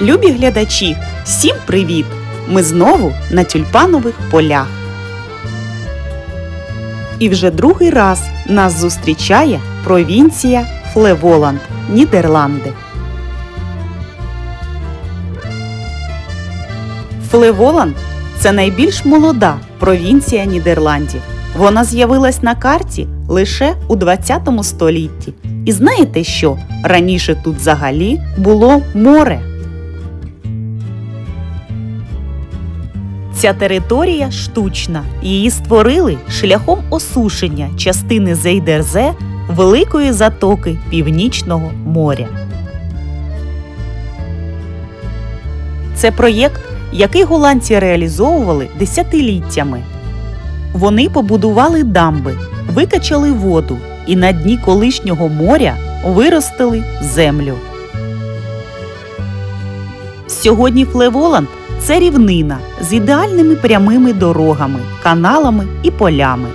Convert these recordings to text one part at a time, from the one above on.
Любі глядачі, всім привіт! Ми знову на тюльпанових полях. І вже другий раз нас зустрічає провінція Флеволанд, Нідерланди. Флеволанд це найбільш молода провінція Нідерландів. Вона з'явилась на карті лише у 20 столітті. І знаєте що? Раніше тут взагалі було море. Ця територія штучна. Її створили шляхом осушення частини Зейдерзе великої затоки Північного моря. Це проєкт, який голландці реалізовували десятиліттями. Вони побудували дамби, викачали воду і на дні колишнього моря виростили землю. Сьогодні Флеволанд це рівнина з ідеальними прямими дорогами, каналами і полями.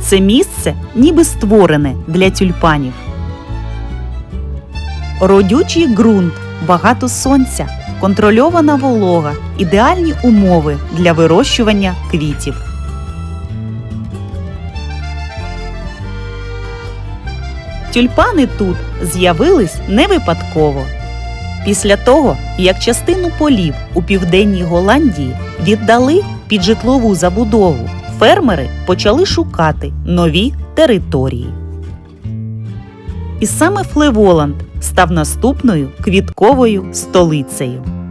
Це місце ніби створене для тюльпанів. Родючий ґрунт, багато сонця, контрольована волога, ідеальні умови для вирощування квітів. Тюльпани тут з'явились не випадково. Після того, як частину полів у південній Голландії віддали під житлову забудову, фермери почали шукати нові території. І саме Флеволанд став наступною квітковою столицею.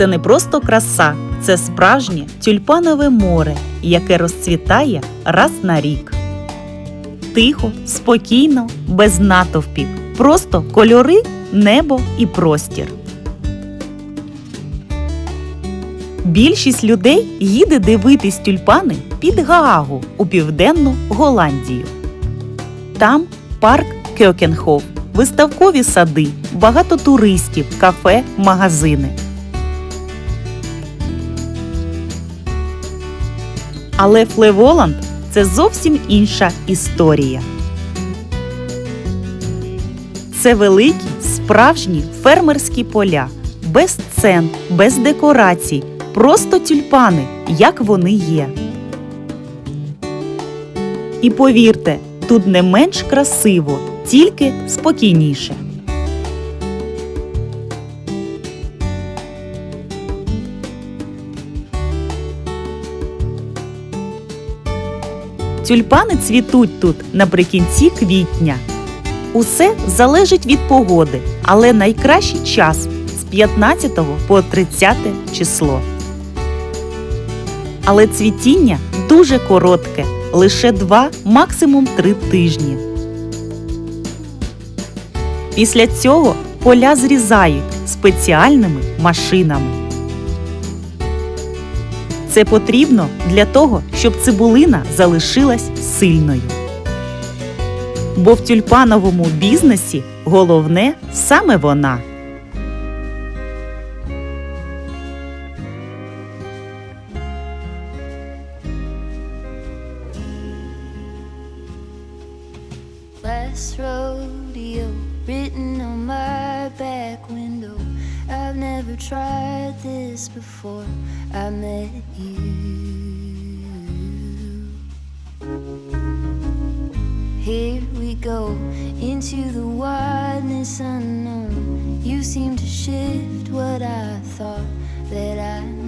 Це не просто краса, це справжнє тюльпанове море, яке розцвітає раз на рік. Тихо, спокійно, без натовпів, просто кольори, небо і простір. Більшість людей їде дивитись тюльпани під Гаагу у південну Голландію. Там парк Кьокенхоф, виставкові сади, багато туристів, кафе, магазини. Але Флеволанд це зовсім інша історія. Це великі, справжні фермерські поля, без сцен, без декорацій, просто тюльпани, як вони є. І повірте, тут не менш красиво, тільки спокійніше. Тюльпани цвітуть тут наприкінці квітня. Усе залежить від погоди, але найкращий час з 15 по 30 число. Але цвітіння дуже коротке, лише 2, максимум 3 тижні. Після цього поля зрізають спеціальними машинами. Це потрібно для того, щоб цибулина залишилась сильною. Бо в тюльпановому бізнесі головне саме вона. Tried this before. I met you. Here we go into the wideness unknown. You seem to shift what I thought that I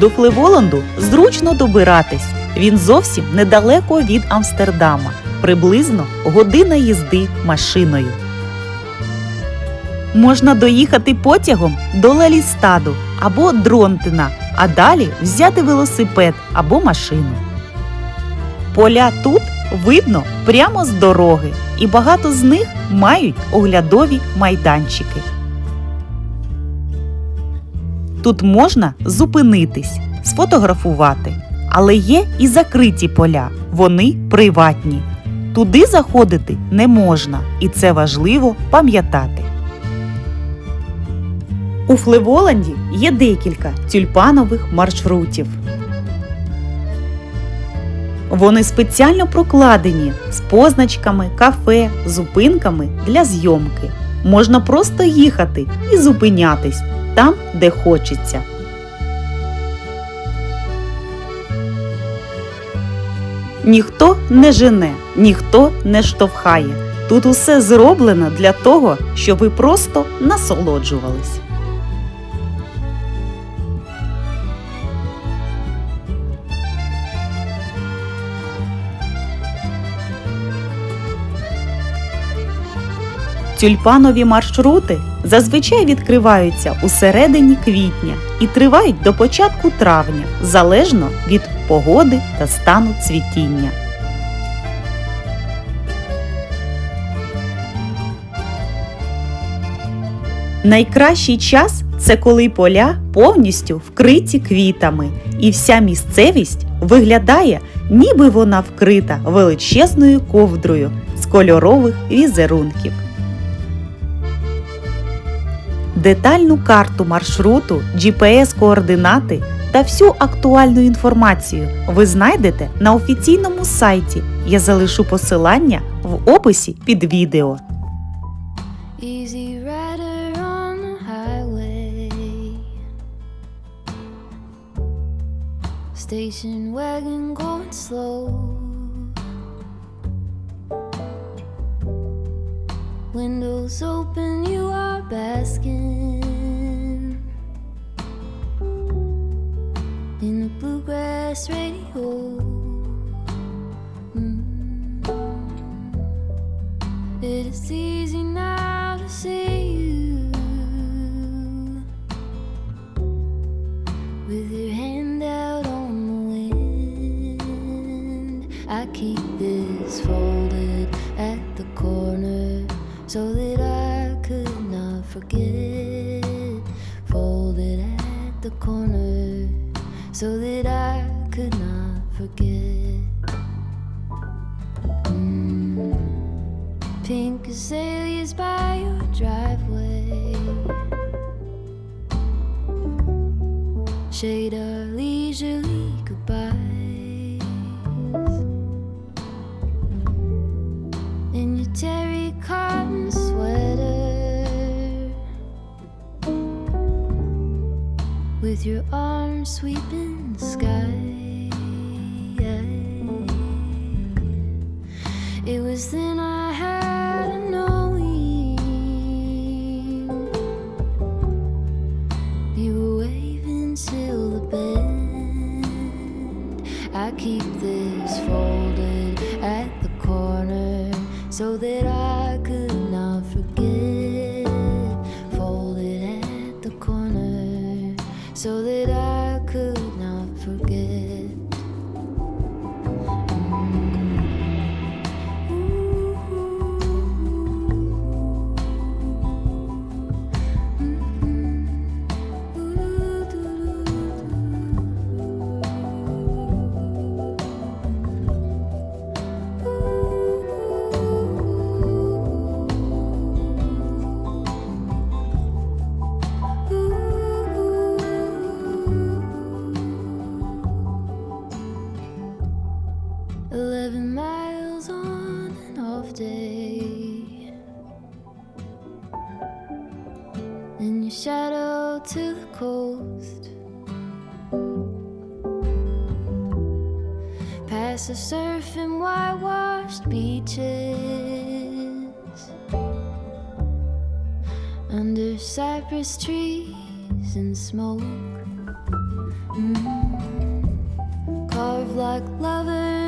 До Флеволанду зручно добиратись. Він зовсім недалеко від Амстердама, приблизно година їзди машиною. Можна доїхати потягом до Лелістаду або Дронтина, а далі взяти велосипед або машину. Поля тут видно прямо з дороги, і багато з них мають оглядові майданчики. Тут можна зупинитись, сфотографувати, але є і закриті поля, вони приватні. туди заходити не можна, і це важливо пам'ятати. У Флеволанді є декілька тюльпанових маршрутів. Вони спеціально прокладені з позначками, кафе, зупинками для зйомки. Можна просто їхати і зупинятись там, де хочеться. Ніхто не жене, ніхто не штовхає. Тут усе зроблено для того, щоб ви просто насолоджувались. Тюльпанові маршрути зазвичай відкриваються у середині квітня і тривають до початку травня, залежно від погоди та стану цвітіння. Найкращий час це коли поля повністю вкриті квітами, і вся місцевість виглядає, ніби вона вкрита величезною ковдрою з кольорових візерунків. Детальну карту маршруту, GPS-координати та всю актуальну інформацію ви знайдете на офіційному сайті. Я залишу посилання в описі під відео. Station wagon going slow. Windows open, you are basking in the bluegrass radio. Forget. Folded at the corner so that I could not forget. Mm. Pink azaleas by your driveway. Shade our your arms sweeping the sky. It was then I had a knowing you were waving till the bend. I keep this folded at the corner so that I could miles on and off day. And your shadow to the coast. Past the surfing whitewashed beaches. Under cypress trees and smoke. Mm carved like lovers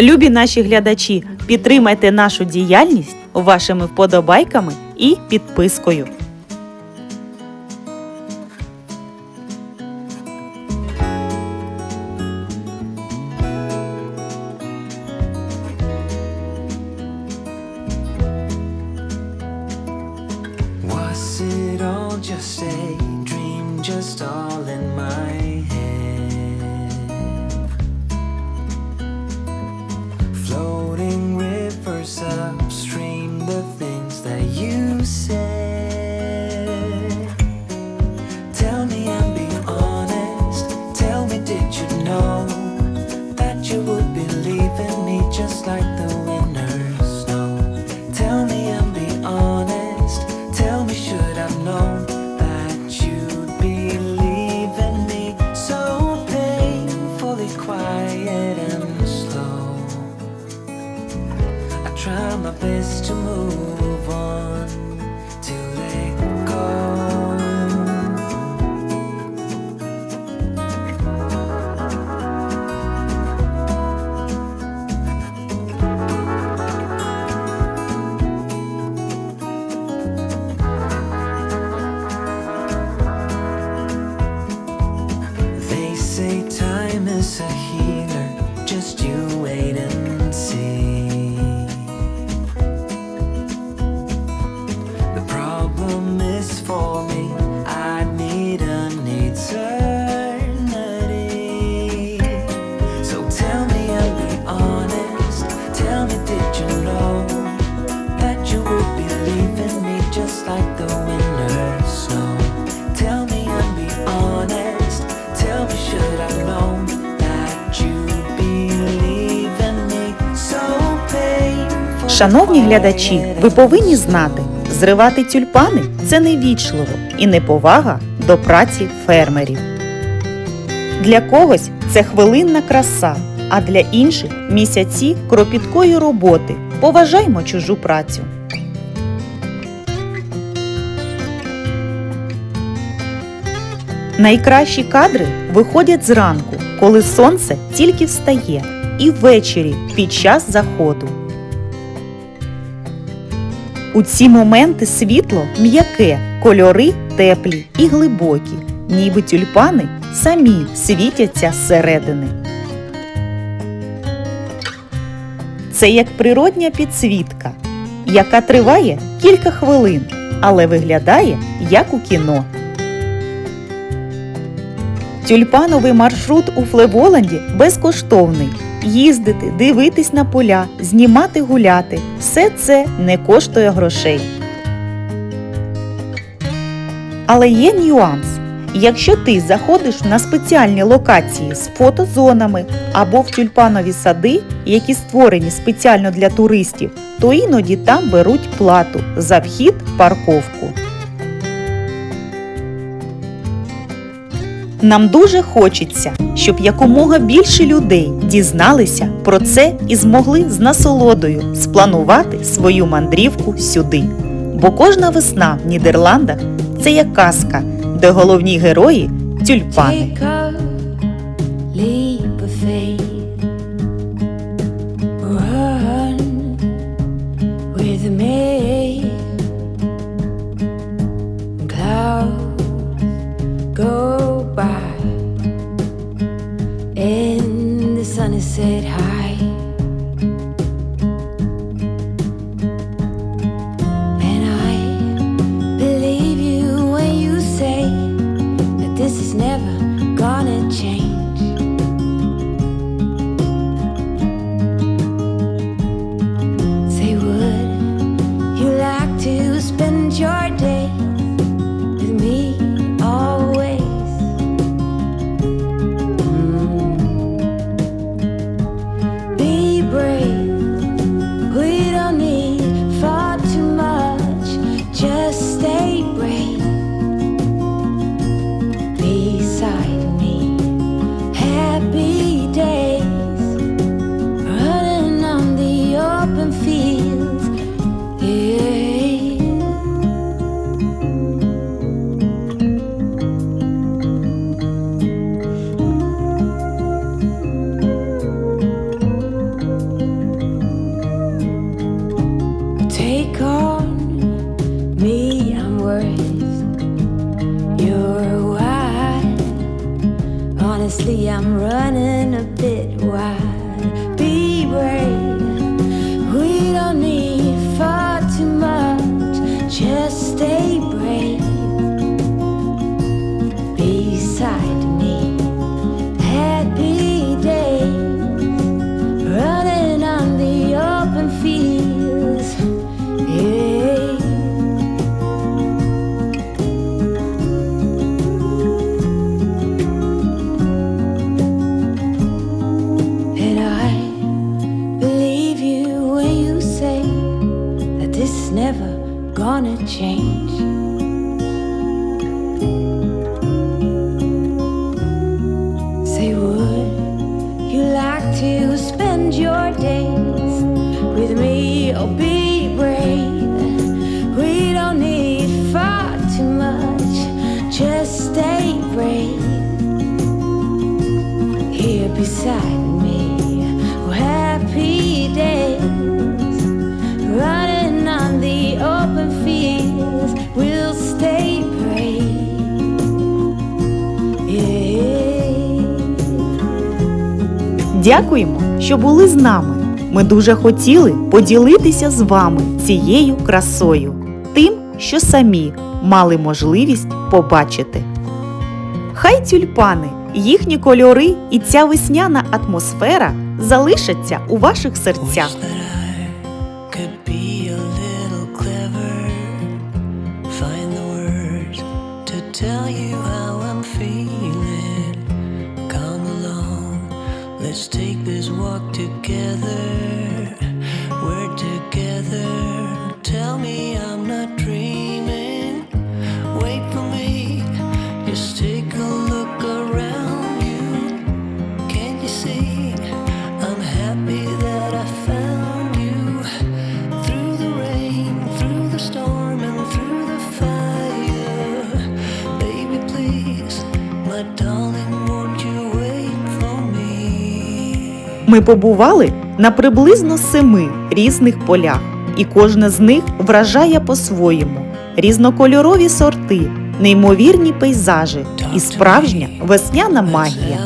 Любі наші глядачі, Підтримайте нашу діяльність вашими вподобайками і підпискою. you Шановні глядачі, ви повинні знати, зривати тюльпани це невічливо і неповага до праці фермерів. Для когось це хвилинна краса, а для інших місяці кропіткої роботи. Поважаймо чужу працю. Найкращі кадри виходять зранку, коли сонце тільки встає, і ввечері під час заходу. У ці моменти світло м'яке, кольори теплі і глибокі, ніби тюльпани самі світяться зсередини. Це як природня підсвітка, яка триває кілька хвилин, але виглядає як у кіно. Тюльпановий маршрут у Флеволанді безкоштовний. Їздити, дивитись на поля, знімати, гуляти все це не коштує грошей. Але є нюанс. Якщо ти заходиш на спеціальні локації з фотозонами або в тюльпанові сади, які створені спеціально для туристів, то іноді там беруть плату за вхід парковку. Нам дуже хочеться, щоб якомога більше людей дізналися про це і змогли з насолодою спланувати свою мандрівку сюди. Бо кожна весна в Нідерландах це як казка, де головні герої тюльпани. Дякуємо, що були з нами. Ми дуже хотіли поділитися з вами цією красою, тим, що самі мали можливість побачити. Хай тюльпани, їхні кольори і ця весняна атмосфера залишаться у ваших серцях. tell you Let's take this walk together. Ми побували на приблизно семи різних полях, і кожне з них вражає по-своєму різнокольорові сорти, неймовірні пейзажі і справжня весняна магія.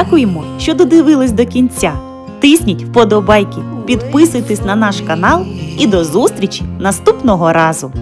Дякуємо, що додивились до кінця. Тисніть вподобайки, підписуйтесь на наш канал і до зустрічі наступного разу!